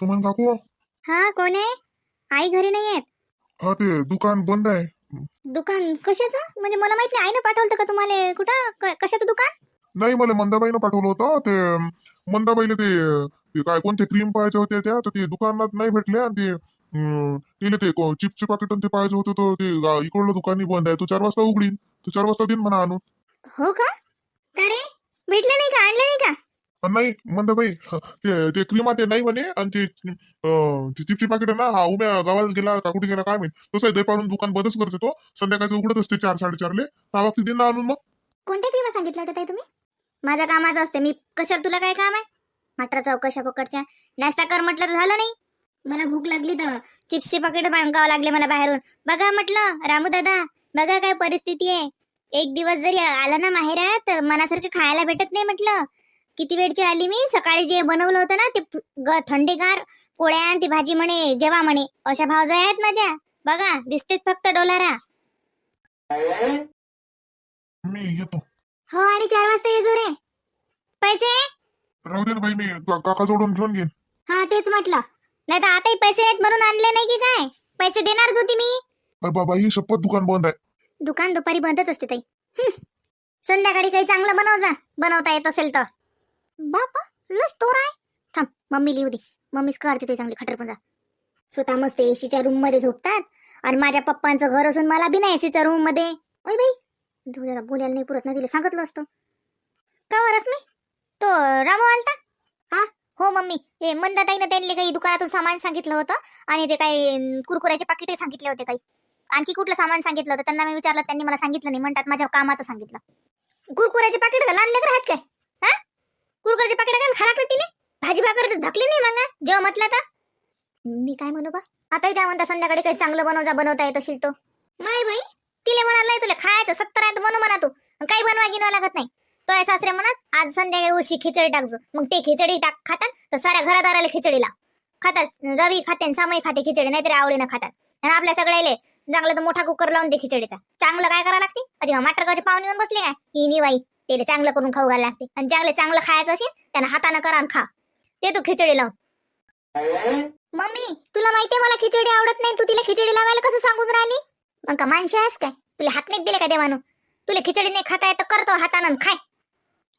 सुमन काकू? हा कोण आहे? आई घरी नाही आहेत. हा ते दुकान बंद आहे. दुकान कशाचं? म्हणजे मला माहीत नाही. आईनं पाठवलं का तुम्हाला? कुठं? क- कशाचं दुकान? नाही मला मंदाबाईनं पाठवलं होतं. ते अं, मंदाबाईला ते अं, ते काय कोणते क्रीम पाहायचे होते त्या? तर ते दुकानात नाही भेटले आणि ते अं, तिला ते को- चिप्सचे पाकिट ते पाहिजे होते तर ते गा- इकडलं दुकानही बंद आहे. तू चार वाजता उघडीन. तू चार वाजता देईन म्हणा आणून. हो का? का रे भेटलं नाही का? आणलं नाही का? नाही मंदाबाई ह, ते ते क्रीमा ते नाही म्हणे आणि ते अं, पाकिट ना हा उभ्या गावाला गेला का कुठे गेला काय माहीत. तसं आहे, पाडून दुकान बंदच करते तो. संध्याकाळचं उघडत असते चार साडेचारले हा बाबतीत दिन आणून मग. कोणत्या क्रीमा सांगितलं होतं ताई तुम्ही? माझ्या कामाचं असते मी कशाला तुला काय काम आहे? मात्र चौकशा पकडच्या? नाश्ता कर म्हटलं तर झालं नाही. मला भूक लागली तर चिप्सचे पाकिट मागावं लागले मला बाहेरून. बघा म्हटलं रामू दादा बघा काय परिस्थिती आहे. एक दिवस जरी आला ना माहेरात तर मनासारखं खायला भेटत नाही म्हटलं. किती वेळची आली मी? सकाळी जे बनवलं होतं ना ते ग- थंडीगार पोळ्या आणि ती भाजी म्हणे जेवा म्हणे. अशा भावजा आहेत माझ्या. बघा दिसतेच फक्त डोलारा. मी येतो. हो आणि चार वाजता ये रे. पैसे? राहू दे ना बाई मी का- काकाजवळून घेऊन घेईन. हा तेच म्हटलं. नाही तर आताही पैसे आहेत म्हणून आणले नाही की काय? पैसे देणारच होती मी. अरे बाबा ही शपथ दुकान बंद आहे. दुकान दुपारी बंदच असते ताई. हं. संध्याकाळी काही चांगलं बनव जा. बनवता येत असेल तर. बापा लस तोर आहे. थांब मम्मी लिहू दे. मम्मीच काढते ते चांगली खटर जा. स्वतः मस्त एसीच्या रूममध्ये झोपतात. आणि माझ्या पप्पांचं घर असून मला बी नाही एसीच्या रूममध्ये. ओय बाई तू बोलायला नाही पुरत नाही दिलं सांगितलं असतं. का वरस मी तो रामू आलता? हा? हो मम्मी. हे मंदाताईनं त्यांनी काही दुकानातून सामान सांगितलं होतं. आणि ते काही कुरकुऱ्याचे पाकिटे सांगितले होते काही. आणखी कुठलं सामान सांगितलं होतं? त्यांना मी विचारलं त्यांनी मला सांगितलं नाही. म्हणतात माझ्या कामाचं सांगितलं. कुरकुऱ्याचे पाकिट लहान लेकर आहेत काय? कुरकुरचे पाकिट काय खाला लागलं तिने भाजी भाकर तर धकली नाही मग जेव्हा म्हटलं तर. मी काय म्हणू बा? आताही त्या म्हणता संध्याकाळी काही चांगलं बनव जा बनवता येत असेल तो. नाही बाई तिले म्हणाल तुला खायचं सत्तर आहे तर म्हणा तू. काही बनवा गिनवा लागत नाही. तो आहे सासरे म्हणत आज संध्याकाळी उशी खिचडी टाकजो मग ते खिचडी टाक खातात तर साऱ्या घरादाराला खिचडीला खातात रवी खाते आणि सामई खाते खिचडी नाहीतरी आवडीनं खातात. आणि आपल्या सगळ्याले चांगलं तर मोठा कुकर लावून दे खिचडीचा. चांगलं काय करावं लागते? अधिक मटर गावचे पाहुणे येऊन बसले काय? ही निवाई त्याला चांगलं करून खाऊ घालायला लागते आणि चांगले चांगलं खायचं असेल त्यांना हातानं करा आणि खा. ते तू खिचडी लाव मम्मी तुला माहितीये मला खिचडी आवडत नाही. तू तिला खिचडी लावायला कसं सांगून राहिली? मग का माणशी आहेस काय? तुला हात नाही दिले का देवानं? तुला खिचडी नाही खाता येत तर करतो हातानं खाय.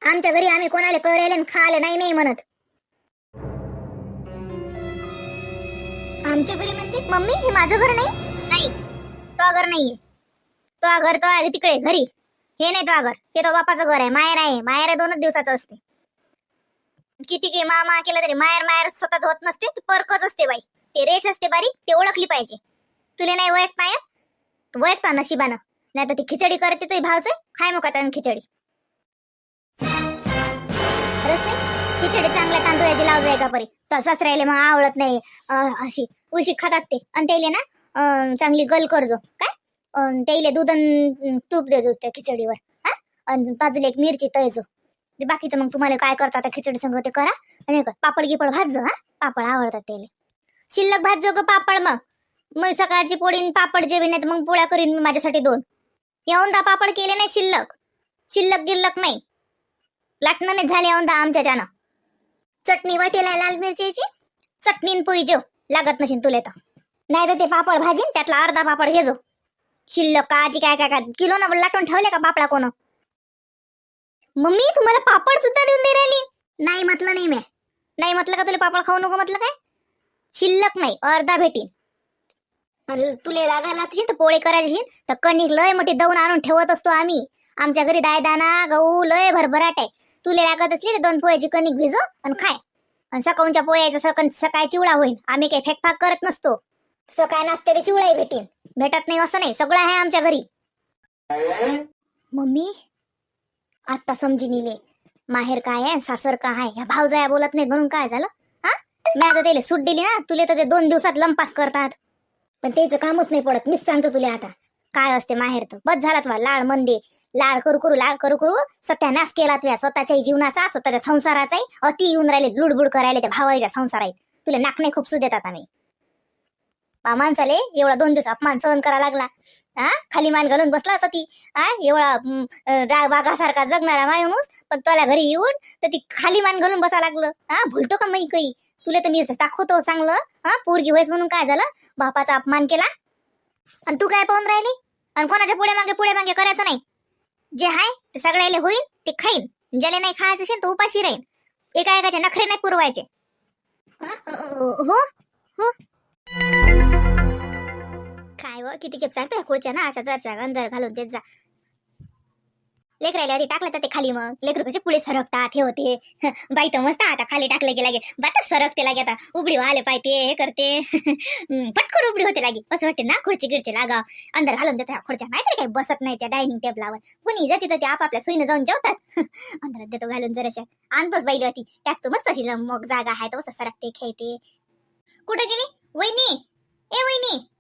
आमच्या घरी आम्ही कोणाला करायला आणि खायला नाही नाही म्हणत. आमच्या घरी म्हणजे मम्मी हे माझं घर नाही? नाही तो घर नाहीये. तो घर तो आहे तिकडे घरी. हे नाही तो घर हे तो बापाचं घर आहे. माहेर आहे. माहेर आहे दोनच दिवसाचं असते. किती की मामा केलं तरी माहेर माहेर स्वतःच होत नसते. ती परकच असते बाई. ते रेष असते बारीक ते ओळखली पाहिजे. तुला नाही ओळखता येत तू ओळखता नशिबानं. नाही तर ती खिचडी करते तरी भावचे खाय मग आता खिचडी खिचडी चांगल्या तांदूळाची लाव आहे का परी तसाच राहिले मग आवडत नाही. अशी उशी खातात ते. आणि त्याले ना चांगली गल करजो. काय? त्याईले दूध आणि तूप देजो त्या खिचडीवर हा? आणि बाजूला एक मिरची तळजो ते बाकीचं मग तुम्हाला काय करता त्या खिचडी संग ते करा. आणि कर, पापड गिपड भाजो हा? पापड आवडतात त्याले शिल्लक भाजो ग पापड मग. मग सकाळची पोळीन पापड जेवी नाही तर मग पोळ्या करीन मी माझ्यासाठी दोन. येऊन पापड केले नाही शिल्लक. शिल्लक गिल्लक नाही. लाटणं नाही झाले येऊन आमच्या त्यानं चटणी वाटेला लाल मिरचीची. चटणी पोई जेव. लागत नसेल तुले तर. नाही तर ते पापड भाजीन त्यातला अर्धा पापड घेजो शिल्लक का? ती काय काय काय? किलो ना लाटून ठेवले का पापडा कोण? मम्मी तुम्हाला पापड सुद्धा देऊन दे राहिली. नाही म्हटलं नाही मी. नाही म्हटलं का तुला पापड खाऊ नको म्हटलं काय? शिल्लक नाही अर्धा भेटीन. तुले लागायला लागशील तर पोळे करायची तर कणिक लय मोठी दवून आणून ठेवत असतो आम्ही. आमच्या घरी दायदाना गहू लय भरभराट आहे. तुले लागत असली तर दोन पोळ्याची कणिक भिजो आणि खाय. आणि सकाळच्या पोळ्याचं सकन सकाळी चिवडा होईल आम्ही काही फेकफाक करत नसतो. सकाळ नाचते तर चिवडाही भेटेन. भेटत नाही असं नाही. सगळं आहे आमच्या घरी. मम्मी आता समजी इले माहेर काय आहे? सासर काय आहे? ह्या भावजाया बोलत नाहीत म्हणून काय झालं? हा? मी आता त्याला सूट दिली ना तुले तर ते दोन दिवसात लंपास करतात. पण त्याचं कामच नाही पडत. मीच सांगतो तुला आता. काय असते माहेर तर. बस झाला तुला लाड मंदे. लाड करू करू लाड करू करू सत्यानाश केला तुझ्या स्वतःच्याही जीवनाचा स्वतःच्या संसाराचाही. अति येऊन राहिले लुडबुड करायला त्या भावाच्या संसारात तुला नाक नाही खूप देतात आम्ही माणसाले एवढा दोन दिवस अपमान सहन करा लागला. हा? खाली मान घालून बसला होता ती. हा? एवढा हम्म, वाघासारखा जगणारा माणूस. पण तुला घरी येऊन तर ती खाली मान घालून बसा लागलं. हा? भुलतो का मी काही? तुला तर मी दाखवतो चांगलं हा? पोरगी व्हायस म्हणून काय झालं? बापाचा अपमान केला. आणि तू काय पाहून राहिली? आणि कोणाच्या पुढे मागे पुढे मागे करायचं नाही? जे आहे ते सगळ्याला होईल ते खाईन. ज्याला नाही खायचं असेल तो उपाशी राहील एका एकाचे नखरे नाही पुरवायचे. हो? हो? काय व किती खेप सांगतोय खुर्च्या ना अशा दर्शा अंदर घालून देत जा. लेकरायला आधी टाकलं तर ते खाली मग. लेकर कसे पुढे सरकतात हे होते. बाई तर मस्त आता खाली टाकले गेला गे बाता सरकते लागे आता. उबडी व्हायला पाहिजे हे करते. पटकन उबडी होते लागे. असं वाटते ना खुर्ची गिरची लागा अंदर घालून देतात खुर्च्या. नाहीतरी काही बसत नाही त्या डायनिंग टेबलावर कुणी जाते तर ते आपापल्या सोयीनं जाऊन जेवतात. अंधारात देतो घालून जराशा. आणतोच बाई होती त्यात मस्त अशी मग जागा आहे. तर मस्त सरकते खेळते. कुठं गेली? वहिनी. ए वहिनी.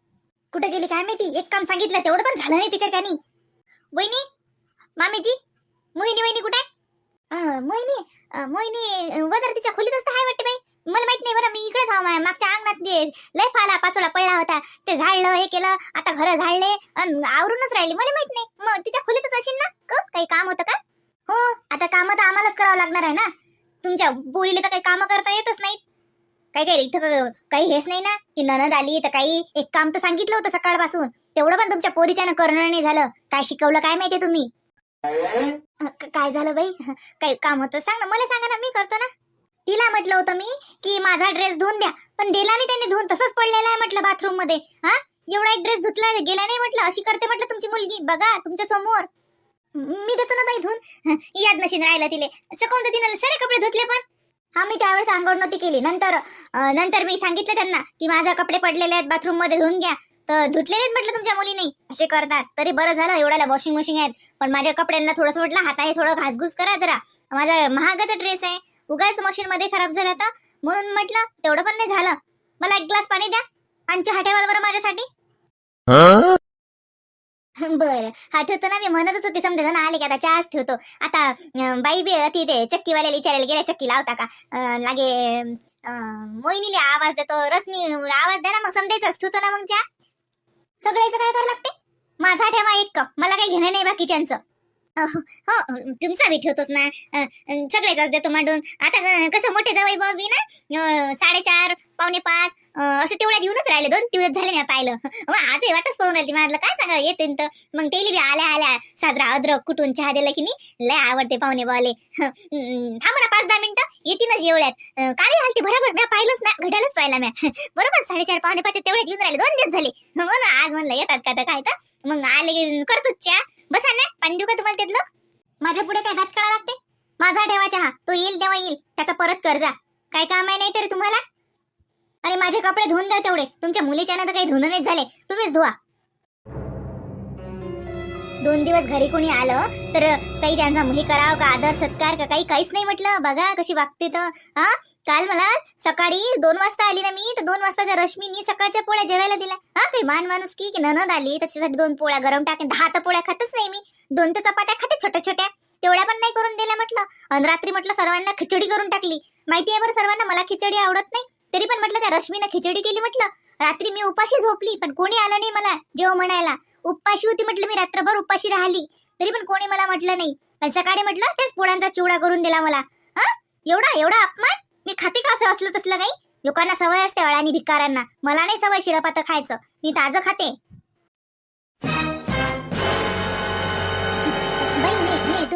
कुठे गेली काय माहिती? एक काम सांगितलं तेवढं पण झालं नाही तिच्याच्यानी. वहिनी? मामीजी? मोहिनी वहिनी कुठे? मोहिनी मोहिनी वदर तिच्या खोलीत असतं हाय वाटते बाई. मला माहीत नाही बरं मी इकडेच जाऊ मा- मागच्या अंगणात लय फाला पाचोळा पडला होता. ते झाडलं हे केलं आता घर झाडले अन आवरूनच राहिली. मला माहीत नाही. मग तिच्या खोलीतच असेल ना? काही काम होतं का? हो आता कामं तर आम्हालाच करावं लागणार आहे ना? तुमच्या बोलीला तर काही कामं करता येतच नाहीत. काही काही इथं काही हेच नाही ना? की ननद आली तर काही एक काम तर सांगितलं होतं सकाळपासून. तेवढं पण तुमच्या पोरीच्यानं करणं नाही झालं. काय शिकवलं काय माहिती तुम्ही? काय झालं बाई? काही काम होतं सांग ना. मला सांगा ना मी करतो ना. तिला म्हटलं होतं मी की माझा ड्रेस धुवून द्या. पण दिला नाही त्यांनी धुवून तसंच पडलेला आहे म्हटलं बाथरूममध्ये. हा? एवढा एक ड्रेस धुतला गेला नाही म्हटलं. अशी करते म्हटलं तुमची मुलगी. बघा तुमच्यासमोर. मी देतो ना बाई धुवून याद नशीन राहिला तिले. सकून तर तिने सारे कपडे धुतले पण? हा मी त्यावेळेस आंघोळ नव्हती केली. नंतर अं, नंतर मी सांगितलं त्यांना की माझा कपडे पडलेले आहेत बाथरूममध्ये धुवून घ्या. तर धुतले नाहीत म्हटलं तुमच्या मुली नाही असे करतात. तरी बरं झालं एवढ्याला वॉशिंग मशीन आहेत. पण माझ्या कपड्यांना थोडंसं म्हटलं हाताने थोडं घासघूस करा जरा. माझा महागाचा ड्रेस आहे. उगाच मशीन मध्ये खराब झाला तर? म्हणून म्हटलं तेवढं पण नाही झालं. मला एक ग्लास पाणी द्या. आणि चहा ठेवाल बरं माझ्यासाठी? बरं. हा ठेवतो ना मी. म्हणतच होते समजा जण आले की आता चहाच ठेवतो. आता अं, बाई बी ती ते चक्कीवाल्याला विचारायला गेल्या चक्की लावता का? अं, लागे अं, मोहिनीले आवाज देतो रश्मी आवाज द्या ना मग समजायचंच. ठेवतो ना मग चहा? सगळ्याचं काय करावं लागते? माझा ठेवा एक. कप मला काही घेणं नाही बाकीच्यांचं. अहो, हो तुमचा बी ठेवतोच ना. अं, अं, सगळ्याचाच देतो मांडून. आता अं, कसं मोठे जावई बी ना अं, साडेचार पावणे पाच असं तेवढ्या येऊनच राहिले दोन दिवस झाले मी पाहिलं. मग आज हे वाटच पाहून राहिली म्हटलं काय सांगा येते तर. मग तेली बी आल्या आल्या. साजरा अद्रक कुठून चहा दिला की नाही? लय आवडते पाहुणे बॉले. थांब ना पाच दहा मिनिटं. येतीनच एवढ्यात. अं, काल हालती बरोबर. मी पाहिलंच ना घड्याळच पाहिला मी बरोबर साडेचार पावणे पाच तेवढ्यात येऊन राहिले दोन दिवस झाले. हो आज म्हणलं येतात का तर काय तर. मग आले की करतोच चहा. बसा ना पाणी देऊ का तुम्हाला त्यातलं? माझ्या पुढे काय दात काळा लागते? माझा ठेवा चहा. तो येईल तेव्हा येईल. त्याचा परत कर्जा काय काम आहे नाही तरी तुम्हाला? आणि माझे कपडे धुवून द्या तेवढे. तुमच्या मुलीच्या ना तर काही धुणं नाही झाले. तुम्हीच धुवा. दोन दिवस घरी कोणी आलं तर काही त्यांचा मुली करावं का आदर सत्कार का काही? काहीच नाही म्हटलं. बघा कशी वागते तर. हा? काल मला सकाळी दोन वाजता आली ना मी तर दोन वाजता त्या रश्मीनी सकाळच्या पोळ्या जेवायला दिल्या. हा काही मान माणूस की की ननद आली त्याच्यासाठी दोन पोळ्या गरम टाकेन. दहा तर पोळ्या खातच नाही मी. दोन तर चपात्या खाते छोट्या छोट्या तेवढ्या पण नाही करून दिल्या म्हटलं. आणि रात्री म्हटलं सर्वांना खिचडी करून टाकली. माहिती आहे बरं सर्वांना मला खिचडी आवडत नाही. तरी पण म्हटलं त्या रश्मीनं खिचडी केली म्हटलं. रात्री मी उपाशी झोपली पण कोणी आलं नाही मला जेव्हा म्हणायला. उपाशी होती म्हटलं मी रात्रभर उपाशी राहिली. तरी पण कोणी मला म्हटलं नाही. पण सकाळी म्हटलं त्याच पोळ्यांचा चिवडा करून दिला मला. हा? एवढा एवढा अपमान? मी खाते का असं असलं तसलं काही? लोकांना सवय असते अळानी भिकारांना मला नाही सवय शिळपात खायचं. मी ताजं खाते.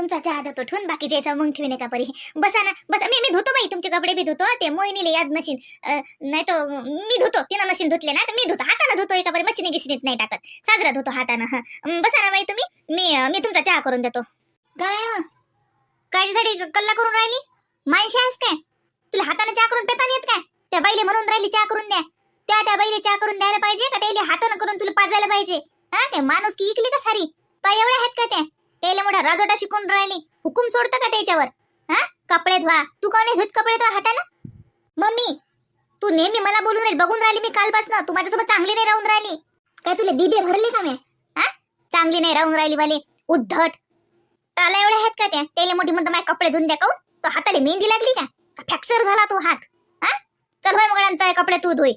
तुमचा चहा धुतो ठेवून बाकीच्या मग ठेवणे का परी बसा ना बसा. मी मी धुतो बाई तुमचे कपडे बी धुतो ते मोहिनीले याद नशीन. नाही तो मी धुतो तिनं नशीन धुतले ना तर मी धुतो. हाताने धुतो एका बरी मशीने गिशीनीत नाही टाकत. साजरा धुतो हातानं बसा ना बाई तुम्ही. मी मी तुमचा चहा करून देतो. काय हो, कायच्यासाठी कल्ला करून राहिली? माणशी आहेस काय? तुला हाताने चहा करून पेता येत काय? त्या बाईले म्हणून राहिली चहा करून द्या. त्या त्या बाईले चहा करून द्यायला पाहिजे का? त्याला हाताने करून तुला पाजायला पाहिजे. हा काय माणूस की इकली का सारी? पाय एवढ्या आहेत का त्या? त्याला मोठा राजोटा शिकून राहिली. हुकूम सोडतं का त्याच्यावर? हा? कपडे धुवा. तू का नाही धुत कपडे धुवा हातानं? मम्मी तू नेहमी मला बोलून राहील बघून राहिली मी कालपासनं. तू माझ्यासोबत चांगली नाही राहून राहिली. काय तुला बिबे भरली का मी? हा? चांगली नाही राहून राहिली वाले. उद्धट. त्याला एवढ्या आहेत का त्या? त्याला मोठी म्हणतो माझे कपडे धुवून द्या काऊन तो हाताला मेहंदी लागली का? फ्रॅक्चर झाला तो हात? हा? चल होय मग तो कपडे तू धुई.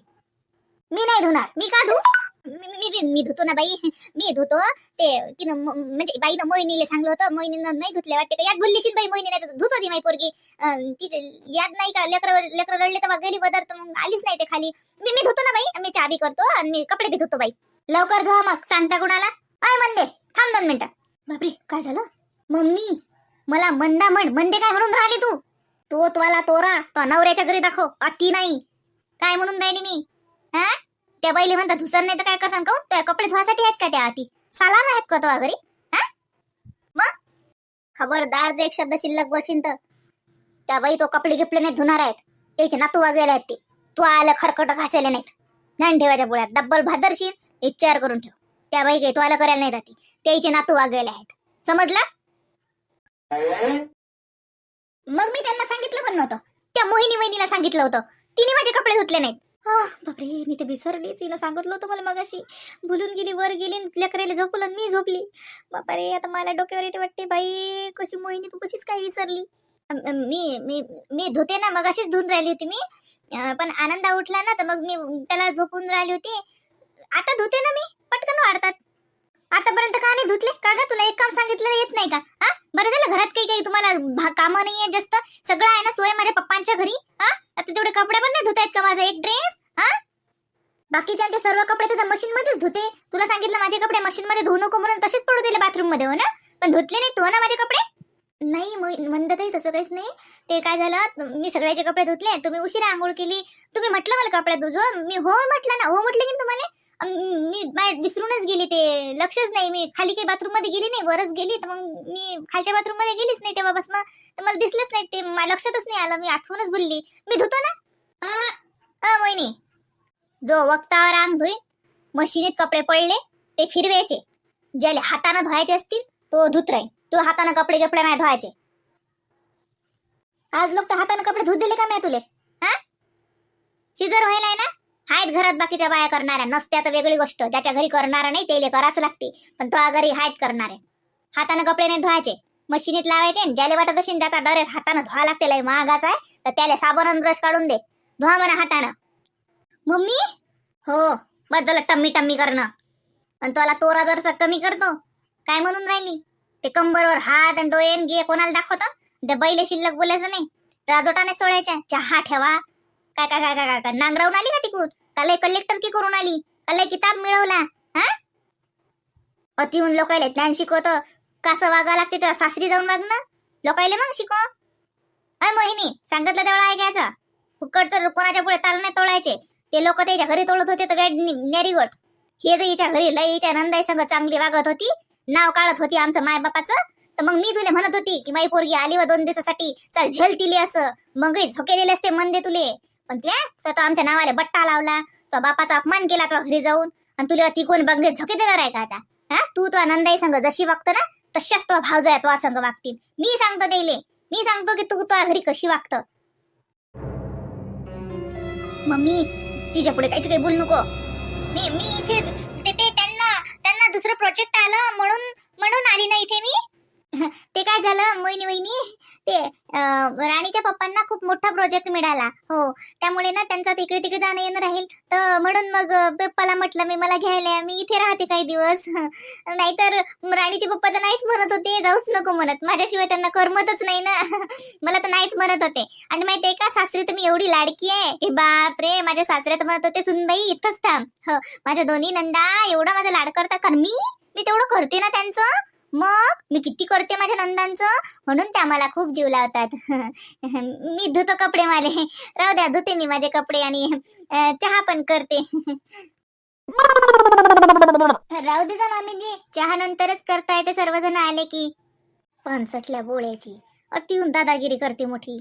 मी नाही धुणार. मी का धुऊ? मी मी- मी धुतो ना बाई. मी धुतो. ते तिनं म्हणजे बाईनं मोहिनीला सांगलं होतं मोहिनीनं नाही धुतले वाटते का? याद बोललीशील बाई मोहिनी नाही धुत होती माई पोरगी. ती याद नाही का? लेकर लेकर रडले तर गेली बदर तर मग आलीच नाही ते खाली. मी मी धुतो ना बाई. मी चाबी करतो आणि मी कपडे बी धुतो बाई. लवकर धुवा मग सांगता कुणाला? काय म्हणते थांब दोन मिनिटं. बापरे काय झालं? मम्मी मला मंदा म्हण मंदे काय म्हणून राहिली तू? तो तुला तोरा तो नवऱ्याच्या घरी दाखव. अति नाही. काय म्हणून राहिली मी? हा? त्या बाईले म्हणतात धुसर नाही तर काय करसान काहून? त्या कपडे धुवासाठी आहेत का त्या आती साला आहेत का तो घरी? हा? मग? खबरदार जे एक शब्द शिल्लक बोलशील तर. त्या बाई तो कपडे गिपडे नाही धुणार आहेत. त्याचे नातू वागलेले आहेत ते. तू आलं खरकट घासायला नाहीत. ध्यान ठेवायच्या पुढ्यात डब्बल भादरशील विचार करून ठेव. त्या बाई काही तू आलं करायला नाही जाते. त्याचे नातू वागलेले आहेत. समजला? मग मी त्यांना सांगितलं पण नव्हतं. त्या मोहिनी वहिनीला सांगितलं होतं. तिने माझे कपडे धुतले नाहीत. बापरे मी ते विसरलीच हिनं सांगितलं होतं मला मगाशी. भुलून गेली वर गेली आणि लेकराला झोपलं आणि मी झोपली. बापरे आता मला डोक्यावर येते वाटते बाई कशी मोहिनी तू कशीच काय विसरली? मी मी मी धुते ना मगाशीच धुवून राहिली होती मी. पण आनंदा उठला ना तर मग मी त्याला झोपून राहिली होती. आता धुते ना मी पटकन वाढतात. आतापर्यंत का नाही धुतले? का ग? तुला एक काम सांगितलं येत नाही का? हा? बरं झालं घरात काही काही तुम्हाला भा- कामं नाहीये जास्त? सगळं आहे ना सोय माझ्या पप्पांच्या घरी? हा? आता तेवढे कपडे पण नाही धुत आहेत का माझा? एक ड्रेस हा? बाकीच्यांचे सर्व कपडे तर मशीन मध्येच धुते. तुला सांगितलं माझे कपडे मशीन मध्ये धुवू नको म्हणून तसेच पडू दिले बाथरूममध्ये हो ना? पण धुतले नाही तू हो ना माझे कपडे? नाही म- म्हणत काही तसं काहीच नाही. ते काय झालं मी सगळ्याचे कपडे धुतले तुम्ही उशिरा आंघोळ केली. तुम्ही म्हटलं मला कपडे धुजो. मी हो म्हटलं ना हो म्हटलं की तुम्हाला? मी बाहेर विसरूनच गेली ते. लक्षच नाही मी खाली काही बाथरूममध्ये गेली नाही वरच गेली. तर मग मी खालच्या बाथरूममध्ये गेलीच नाही तेव्हापासून. तर मला दिसलंच नाही ते मला लक्षातच नाही आलं. मी आठवणच भुलली. मी धुतो ना? अं, वहिनी. जो वक्तावर अंग धुईन मशीनीत कपडे पडले ते फिरवायचे. ज्याला हाताने धुवायचे असतील तो धुत राहील. तो हाताने कपडे कपडे नाही धुवायचे. आज लोक तर हाताने कपडे धुत दिले का मी तुले? हा शिजर व्हायलाय ना? आहेत घरात बाकीच्या बाया करणाऱ्या. नसत्या तर वेगळी गोष्ट. ज्याच्या घरी करणारा नाही त्याला कराच लागते. पण तो घरी आहेत करणारे. हाताने कपडे नाही धुवायचे. मशीनीत लावायचे आणि ज्याला वाटत असेल त्याचा डर आहे हाताने धुवा लागते लय महागाचा आहे तर त्याला साबण ब्रश काढून दे. धुवा म्हणा हातानं. मम्मी? हो बदल टम्मी टम्मी करणं. आणि तुला तोरा जरसा कमी करतो. काय म्हणून राहिली? ते कंबरवर हात आणि डोळे घे गे कोणाला दाखवतं? ते बैले शिल्लक बोलायचं नाही. राजोटाने सोडायच्या. चहा ठेवा. काय काय काय काय काय काय नांगरावून आली का तिकून काल कलेक्टर की करून आली? काल किताब मिळवला हा? अतिहून लोकायले ज्ञान शिकवतं. कसं वागा लागते तर सासरी जाऊन वाग ना लोकायले मग शिकव? अय मोहिनी सांगितलं तेवढा ऐकायचं फुकट तर कोणाच्या पुढे ताल नाही तोडायचे. ते लोक त्याच्या घरी तोडत होते तर न्यारी नेरीगोट हे जर हिच्या घरी लई हिच्या नंदाई संग चांगली वागत होती नाव काढत होती आमचं मायबापाचं तर मग मी तुले म्हणत होती की माई पोरगी आली व दोन दिवसासाठी चल झेल तिले असं. मग झोके दिले असते मन दे तुले. पण तुया तर तो आमच्या नावाला बट्टा लावला. तो बापाचा अपमान केला तो घरी जाऊन. आणि तुला तिकून बघणे झोके देणार आहे का आता? हा? तू तो नंदाई संघ जशी वागतो ना तशाच तो भाव जाय तो संघ वागतील. मी सांगतो त्याले मी सांगतो की तू तो घरी कशी वागतं? मम्मी तिच्या पुढे काहीच काही बोलू नको. मी मी इथे ते त्यांना त्यांना दुसरं प्रोजेक्ट आलं म्हणून म्हणून आली ना इथे मी? ते काय झालं मोहिनी वहिनी ते राणीच्या पप्पांना खूप मोठा प्रोजेक्ट मिळाला. हो त्यामुळे ना त्यांचा तिकडे तिकडे जाणं येणं राहील. तर म्हणून मग पप्पाला म्हटलं मी मला घ्यायला मी इथे राहते काही दिवस. नाहीतर राणीचे पप्पा तर नाहीच म्हणत होते जाऊच नको म्हणत. माझ्याशिवाय त्यांना करमतच नाही ना. मला तर नाहीच म्हणत होते. आणि माहितीये का सासरी तुम्ही एवढी लाडकी आहे? हे बाप रे माझ्या सासऱ्यात म्हणत होते सुनबाई इथंच थांब. हो माझ्या दोन्ही नंदा एवढा माझा लाड करता कर मी मी तेवढं करते ना त्यांचं. मग मी किती करते माझ्या नंदांचं? म्हणून त्या मला खूप जीव लावतात. मी धुतो कपडे माले राहू द्या धुते मी माझे कपडे आणि चहा पण करते. राहू दे जा मामीजी चहा नंतरच करता येते सर्वजण आले की. पानसटल्या बोळ्याची. अतिहून दादागिरी करते मोठी.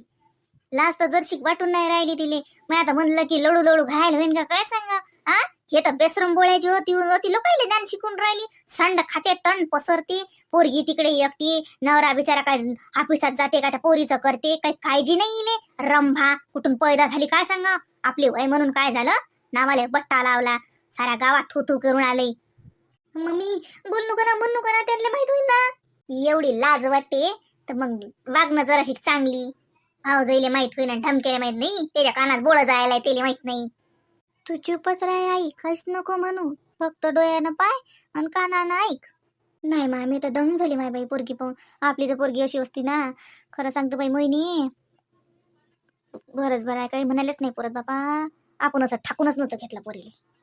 लास्ट तर जर वाटून नाही राहिली तिले. मी आता म्हणलं की लडू लडू घायल होईन का? काय सांगा? हा हे तर बेसरंबोळ्याची होती होती लोकायले दान शिकून राहिली. संड खाते टन पसरते. पोरगी तिकडे एकटी नवरा बिचारा काय ऑफिसात जाते का त्या पोरीचं करते काही काळजी नाही इले. रंभा कुठून पैदा झाली काय सांगा? आपले वय म्हणून काय झालं? नावाले बट्टा लावला. साऱ्या गावात थू थू करून आले. मम्मी बोलू करा बोलू करा त्यातले माहीत होईल ना. एवढी लाज वाटते. तर मग वागणं जराशी चांगली. भाऊ जाईले माहीत होईना ढमकेले माहीत नाही. त्याच्या कानात बोळ जायला त्याला माहीत नाही. तू चुपच राह आई काहीच नको म्हणू. फक्त डोळ्यानं पाय आणि कानानं ऐक. नाही माय मी तर दंग झाली माय बाई पोरगी पाहून. आपली जर पोरगी अशी असती ना खरं सांगतो बाई मोहिनी. बरंच बरं आहे काही म्हणालेच नाही परत बापा. आपण असं ठाकूनच नव्हतं घेतला पोरीले.